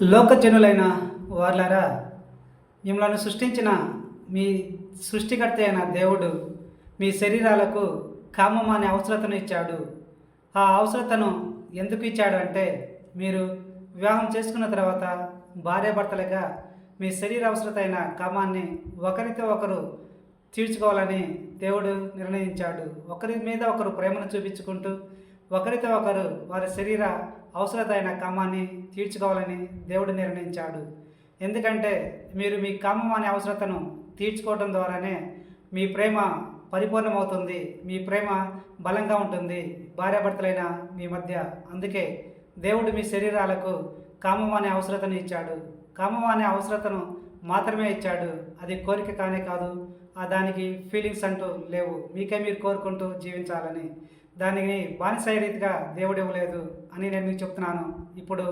లోకజనులైన వార్లారా మిమ్మల్ని సృష్టించిన మీ సృష్టికర్త అయిన దేవుడు మీ శరీరాలకు కామం అనే అవసరతను ఇచ్చాడు. ఆ అవసరతను ఎందుకు ఇచ్చాడు అంటే మీరు వివాహం చేసుకున్న తర్వాత భార్యాభర్తలుగా మీ శరీర అవసరత అయిన కామాన్ని ఒకరితో ఒకరు తీర్చుకోవాలని దేవుడు నిర్ణయించాడు. ఒకరి మీద ఒకరు ప్రేమను చూపించుకుంటూ ఒకరితో ఒకరు వారి శరీర అవసరత అయిన కామాన్ని తీర్చుకోవాలని దేవుడు నిర్ణయించాడు. ఎందుకంటే మీరు మీ కామం అనే అవసరతను తీర్చుకోవడం ద్వారానే మీ ప్రేమ పరిపూర్ణమవుతుంది మీ ప్రేమ బలంగా ఉంటుంది భార్యాభర్తలైన మీ మధ్య. అందుకే దేవుడు మీ శరీరాలకు కామం అనే అవసరతను ఇచ్చాడు. కామం అనే అవసరతను మాత్రమే ఇచ్చాడు. అది కోరిక కానే కాదు ఆ దానికి ఫీలింగ్స్ అంటూ లేవు. మీకే మీరు కోరుకుంటూ జీవించాలని. దానిని బానిస రీతిగా దేవుడు ఇవ్వలేదు అని నేను మీకు చెప్తున్నాను. ఇప్పుడు